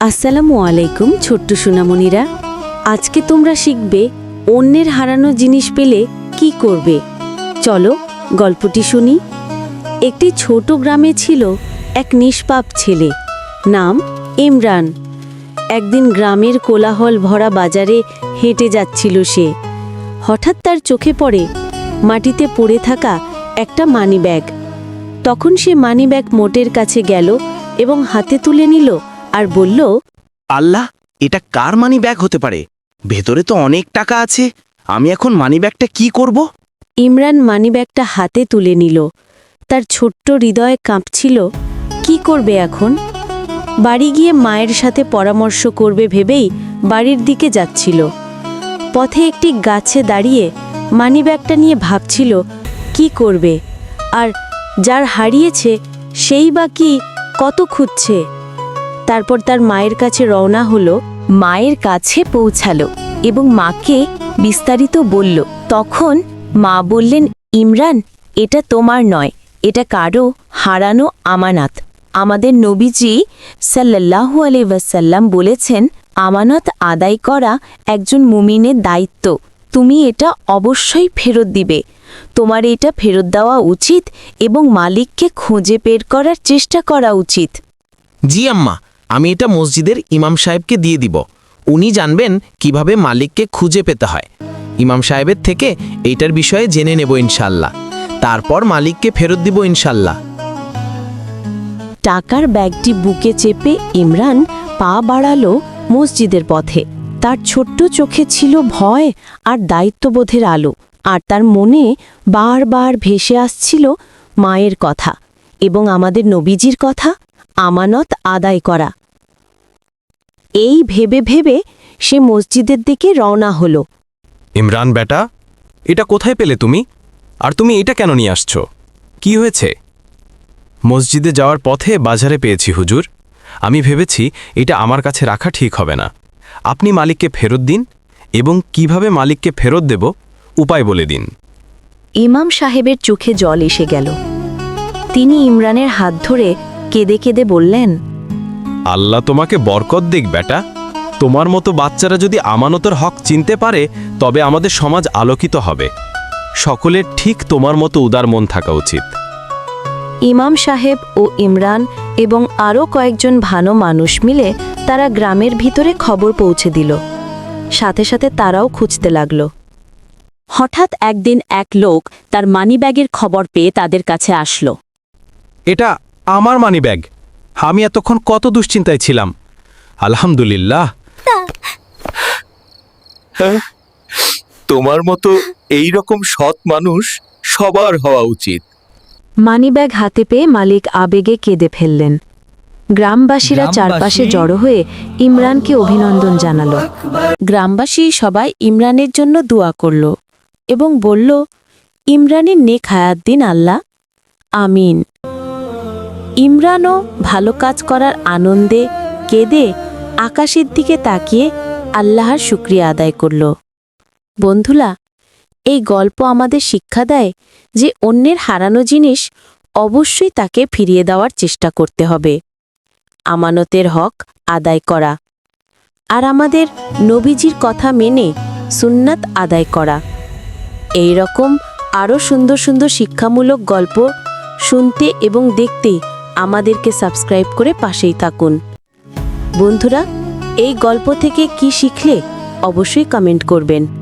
আসসালামু আলাইকুম, ছোট্ট সোনামণিরা। আজকে তোমরা শিখবে অন্যের হারানো জিনিস পেলে কি করবে। চলো গল্পটি শুনি। একটি ছোট গ্রামে ছিল এক নিষ্পাপ ছেলে, নাম ইমরান। একদিন গ্রামের কোলাহল ভরা বাজারে হেঁটে যাচ্ছিল সে। হঠাৎ তার চোখে পড়ে মাটিতে পড়ে থাকা একটা মানিব্যাগ। তখন সে মানিব্যাগ মোটের কাছে গেল এবং হাতে তুলে নিল আর বলল আল্লাহ এটা কার মানি ব্যাগ হতে পারে? ভেতরে তো অনেক টাকা আছে। আমি এখন মানি ব্যাগটা কি করব? ইমরান মানিব্যাগটা হাতে তুলে নিল। তার ছোট্ট হৃদয়ে কাঁপছিল। কি করবে এখন? বাড়ি গিয়ে মায়ের সাথে পরামর্শ করবে ভেবেই বাড়ির দিকে যাচ্ছিল। পথে একটি গাছে দাঁড়িয়ে মানিব্যাগটা নিয়ে ভাবছিল কি করবে? আর যার হারিয়েছে সেই বা কি কত খুঁজছে? তারপর তার মায়ের কাছে রওনা হলো, মায়ের কাছে পৌঁছালো এবং মাকে বিস্তারিত বলল, তখন মা বললেন, ইমরান, এটা তোমার নয়, এটা কারও হারানো আমানত। আমাদের নবীজি আলাইহি ওয়াসাল্লাম বলেছেন, আমানত আদায় করা একজন মুমিনের দায়িত্ব। তুমি এটা অবশ্যই ফেরত দিবে। তোমার এটা ফেরত দেওয়া উচিত এবং মালিককে খুঁজে বের করার চেষ্টা করা উচিত। জি আম্মা আমি এটা মসজিদের ইমাম সাহেবকে দিয়ে দিব। উনি জানবেন কীভাবে মালিককে খুঁজে পেতে হয়। ইমাম সাহেবের থেকে এইটার বিষয়ে জেনে নেব ইনশাল্লাহ তারপর মালিককে ফেরত দিব ইনশাল্লাহ টাকার ব্যাগটি বুকে চেপে ইমরান পা বাড়ালো মসজিদের পথে। তার ছোট্ট চোখে ছিল ভয় আর দায়িত্ববোধের আলো, আর তার মনে বারবার ভেসে আসছিল মায়ের কথা এবং আমাদের নবীজির কথা, আমানত আদায় করা। এই ভেবে ভেবে সে মসজিদের দিকে রওনা হল। ইমরান বেটা এটা কোথায় পেলে তুমি? আর তুমি এটা কেন নিয়ে আসছ? কি হয়েছে? মসজিদে যাওয়ার পথে বাজারে পেয়েছি হুজুর। আমি ভেবেছি এটা আমার কাছে রাখা ঠিক হবে না। আপনি মালিককে ফেরত দিন এবং কীভাবে মালিককে ফেরত দেব উপায় বলে দিন। ইমাম সাহেবের চোখে জল এসে গেল। তিনি ইমরানের হাত ধরে কেঁদে কেঁদে বললেন আল্লাহ তোমাকে বরকত দিক বেটা। তোমার মতো বাচ্চারা যদি আমানতের হক চিনতে পারে তবে আমাদের সমাজ আলোকিত হবে। সকলের ঠিক তোমার মতো উদার মন থাকা উচিত। ইমাম সাহেব ও ইমরান এবং আরও কয়েকজন ভালো মানুষ মিলে তারা গ্রামের ভিতরে খবর পৌঁছে দিল। সাথে সাথে তারাও খুঁজতে লাগল। হঠাৎ একদিন এক লোক তার মানিব্যাগের খবর পেয়ে তাদের কাছে আসলো। এটা আমার মানি ব্যাগ আমি এতক্ষণ কত দুশ্চিন্তায় ছিলাম। আলহামদুলিল্লাহ। তোমার মতো এই রকম সৎ মানুষ সবার হওয়া উচিত। মানিব্যাগ হাতে পেয়ে মালিক আবেগে কেঁদে ফেললেন। গ্রামবাসীরা চারপাশে জড়ো হয়ে ইমরানকে অভিনন্দন জানালো। গ্রামবাসী সবাই ইমরানের জন্য দোয়া করল এবং বলল ইমরানের নেক হায়াত দিন আল্লাহ। আমিন। ইমরানও ভালো কাজ করার আনন্দে কেঁদে আকাশের দিকে তাকিয়ে আল্লাহর শুক্রিয়া আদায় করল। বন্ধুলা, এই গল্প আমাদের শিক্ষা দেয় যে অন্যের হারানো জিনিস অবশ্যই তাকে ফিরিয়ে দেওয়ার চেষ্টা করতে হবে। আমানতের হক আদায় করা আর আমাদের নবীজির কথা মেনে সুন্নাত আদায় করা। এই রকম আরও সুন্দর সুন্দর শিক্ষামূলক গল্প শুনতে এবং দেখতে আমাদেরকে সাবস্ক্রাইব করে পাশেই থাকুন। বন্ধুরা এই গল্প থেকে কি শিখলে অবশ্যই কমেন্ট করবেন।